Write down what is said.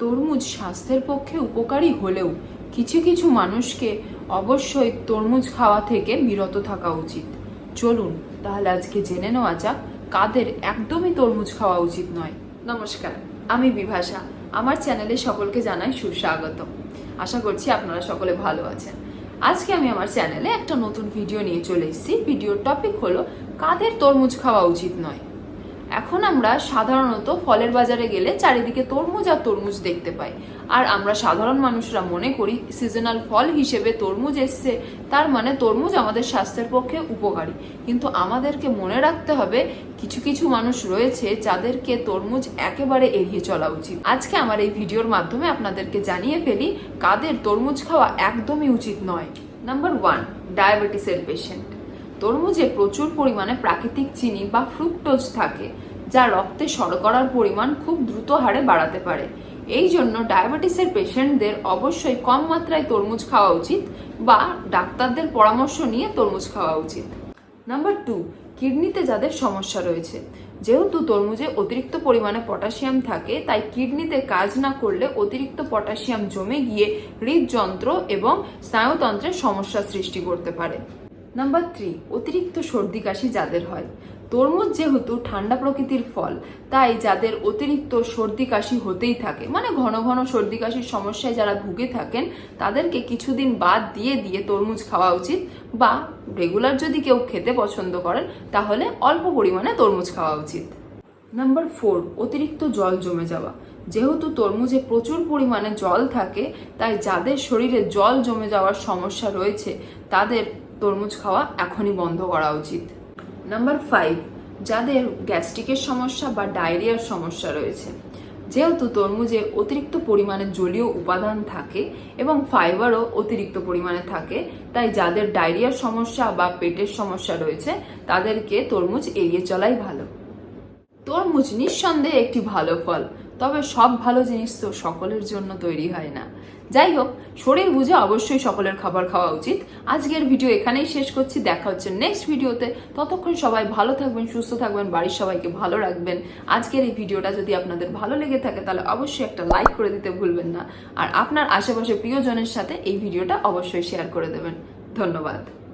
তরমুজ স্বাস্থ্যের পক্ষে উপকারী হলেও কিছু কিছু মানুষকে অবশ্যই তরমুজ খাওয়া থেকে বিরত থাকা উচিত। চলুন, তাহলে আজকে জেনে নেওয়া যাক কাদের একদমই তরমুজ খাওয়া উচিত নয়। নমস্কার, আমি বিভাষা। আমার চ্যানেলে সকলকে জানাই সুস্বাগত। আশা করছি আপনারা সকলে ভালো আছেন। আজকে আমি আমার চ্যানেলে একটা নতুন ভিডিও নিয়ে চলে এসেছি। ভিডিওর টপিক হলো, কাদের তরমুজ খাওয়া উচিত নয়? এখন আমরা সাধারণত ফলের বাজারে গেলে চারিদিকে তরমুজ আর তরমুজ দেখতে পাই। আর আমরা সাধারণ মানুষরা মনে করি সিজনাল ফল হিসেবে তরমুজ এসছে, তার মানে তরমুজ আমাদের স্বাস্থ্যের পক্ষে উপকারী। কিন্তু আমাদেরকে মনে রাখতে হবে, কিছু কিছু মানুষ রয়েছে যাদেরকে তরমুজ একেবারে এড়িয়ে চলা উচিত। আজকে আমার এই ভিডিওর মাধ্যমে আপনাদেরকে জানিয়ে ফেলি, কাদের তরমুজ খাওয়া একদমই উচিত নয়। নাম্বার ওয়ান ডায়াবেটিসের পেশেন্ট তরমুজে প্রচুর পরিমাণে প্রাকৃতিক চিনি বা ফ্রুক্টোজ থাকে, যা রক্তে শর্করার পরিমাণ খুব দ্রুত হারে বাড়াতে পারে। এই জন্য ডায়াবেটিসের পেশেন্টদের অবশ্যই কম মাত্রায় তরমুজ খাওয়া উচিত বা ডাক্তারদের পরামর্শ নিয়ে তরমুজ খাওয়া উচিত। নাম্বার টু কিডনিতে যাদের সমস্যা রয়েছে। যেহেতু তরমুজে অতিরিক্ত পরিমাণে পটাশিয়াম থাকে, তাই কিডনিতে কাজ না করলে অতিরিক্ত পটাশিয়াম জমে গিয়ে হৃদযন্ত্র এবং স্নায়ুতন্ত্রের সমস্যা সৃষ্টি করতে পারে। নাম্বার থ্রি অতিরিক্ত সর্দি কাশি যাদের হয়। তরমুজ যেহেতু ঠান্ডা প্রকৃতির ফল, তাই যাদের অতিরিক্ত সর্দি কাশি হতেই থাকে মানে ঘন ঘন সর্দি কাশির সমস্যায় যারা ভুগে থাকেন, তাদেরকে কিছুদিন বাদ দিয়ে দিয়ে তরমুজ খাওয়া উচিত বা রেগুলার যদি কেউ খেতে পছন্দ করেন, তাহলে অল্প পরিমাণে তরমুজ খাওয়া উচিত। নাম্বার ফোর অতিরিক্ত জল জমে যাওয়া। যেহেতু তরমুজে প্রচুর পরিমাণে জল থাকে, তাই যাদের শরীরে জল জমে যাওয়ার সমস্যা রয়েছে, তাদের তরমুজ খাওয়া এখনই বন্ধ করা উচিত। নাম্বার ফাইভ যাদের গ্যাস্ট্রিকের সমস্যা বা ডায়রিয়ার সমস্যা রয়েছে। যেহেতু তরমুজে অতিরিক্ত পরিমাণে জলীয় উপাদান থাকে এবং ফাইবারও অতিরিক্ত পরিমাণে থাকে, তাই যাদের ডায়রিয়ার সমস্যা বা পেটের সমস্যা রয়েছে, তাদেরকে তরমুজ এড়িয়ে চলাই ভালো। তরমুজ নিঃসন্দেহে একটি ভালো ফল, তবে সব ভালো জিনিস তো সকলের জন্য তৈরি হয় না। যাই হোক, শরীর বুঝে অবশ্যই সকলের খাবার খাওয়া উচিত। আজকের ভিডিও এখানেই শেষ করছি। দেখা হচ্ছে নেক্সট ভিডিওতে। ততক্ষণ সবাই ভালো থাকবেন, সুস্থ থাকবেন, বাড়ির সবাইকে ভালো রাখবেন। আজকের এই ভিডিওটা যদি আপনাদের ভালো লেগে থাকে, তাহলে অবশ্যই একটা লাইক করে দিতে ভুলবেন না। আর আপনার আশেপাশে প্রিয়জনের সাথে এই ভিডিওটা অবশ্যই শেয়ার করে দেবেন। ধন্যবাদ।